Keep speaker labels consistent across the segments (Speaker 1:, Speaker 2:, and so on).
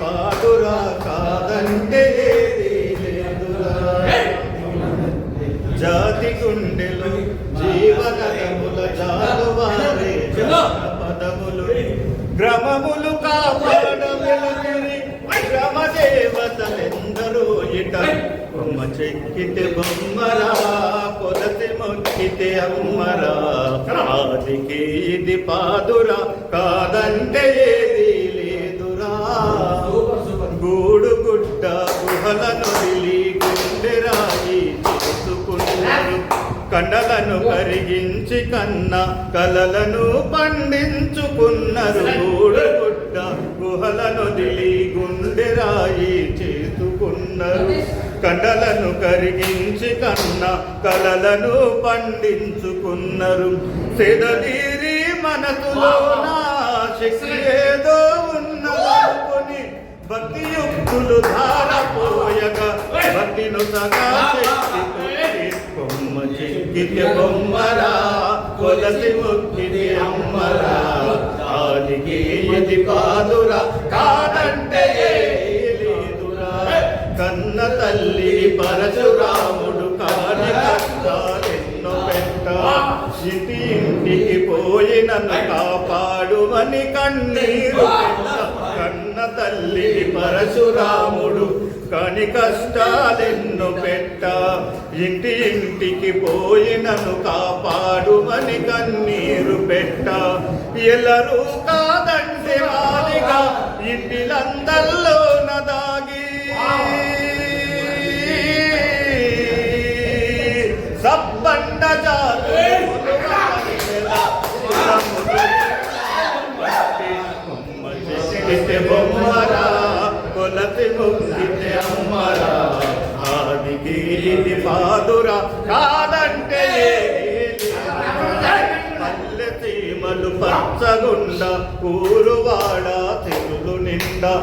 Speaker 1: పాడురా కాదంటే జాతి గుండెలు జీవనముల జాలువారే పదములు గ్రమములు కాపాడములు వెలుగురి గ్రమ దేవతలెందరూ ఇట బొమ్మ చెక్కితే బొమ్మరా కొలసి మొక్కితే అమ్మరా. ఆదికి ఇది పాదురా కాదంటే ఏది లేదురా. గూడు గుడ్డ గుహలను వదిలి గుండెరాయి చేసుకున్నారు కండలను కరిగించి కన్న కలలను పండించుకున్నారు. గూడు గుడ్డ గుహలను వదిలి గుండెరాయి కండలను కరిగించి కన్న కలలను పండించుకున్నారు. సెదీరి మనసులో శక్తి ఏదో ఉన్నదనుకొని భక్తి యుక్తులు ధారపోయగా భక్తిను సగా శక్తి చెక్కితే బొమ్మరా కొలసి మొక్కితే అమ్మరా. ఆదికి ఇది కాదురా కాదంటే కన్న తల్లి పరశురాముడు కాని కష్టాలెన్నో పెట్ట ఇంటి ఇంటికి పోయి నన్ను కాపాడుమని కన్నీరు పెట్ట కన్న తల్లి పరశురాముడు కాని కష్టాలెన్నో పెట్ట ఇంటి ఇంటికి పోయి నన్ను కాపాడుమని కన్నీరు పెట్ట ఎల్లరూ కాదంటే వాదిగా ఇంటిలందరిలో ఆదిత్య బొమ్మరా కొలతి ముగ్గితే అమ్మరా. ఆదికి ఇది పాదురా కాదంటే పల్లె తీమలు పచ్చగుండ ఊరువాడ తెరులు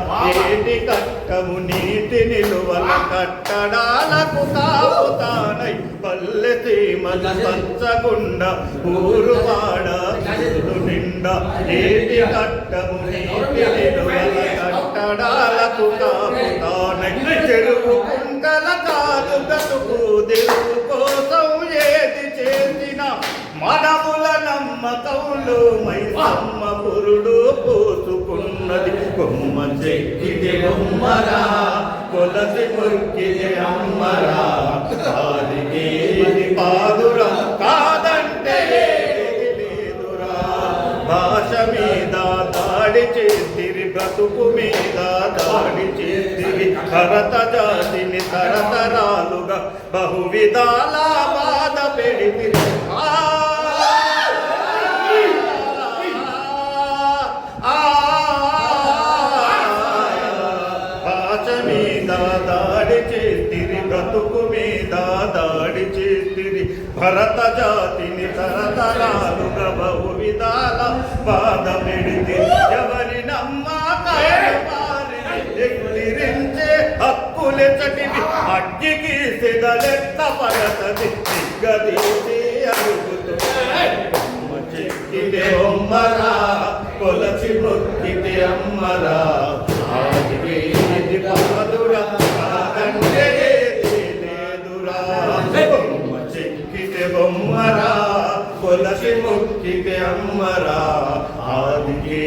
Speaker 1: ఏటి కట్టము? నీటి నిలువల కట్టడాలకు కాపుతానై పల్లె తీమల పంచగుండ ఊరువాడ తెరులు నిండా. ఏటి కట్టము? నీటి నిలువల కట్టడాలకు కాపుతానై చెరువు కుంకల కాదు గతుకు తెలుగు కోసం ఏది చేసిన మనముల నమ్మకంలో మై అమ్మ పురుడు ఉన్నది కొమ్మ చెక్కిది బొమ్మరా కొలసి ముక్కిది అమ్మరా. ఆదికి పాదురా కాదంటే లేదురా. భాష మీద దాడి చేసిరి బ్రతుకు మీద దాడి చేసిరి. భరత జాతిని తరతరాలుగా బహువిధాల బాధ పెడితిరి. ఆ, మీద దాడి చేతిరి బ్రతుకు మీద దాడి చేతిరి భరత జాతిని తరతరాలుగా బహు విధాల బాధ పెడితే ఎవరి నమ్మకారించే వారిని ఎక్కిరించే హక్కులెచ్చటివి అగ్గికి సెగలెక్క పడతది దిగ్గదీసి అడుగుతూ. బొమ్మరా కొలచి మొక్కితే అమ్మరా. బొమ్మరా కొలసి మొక్కితే అమ్మరా ఆదికి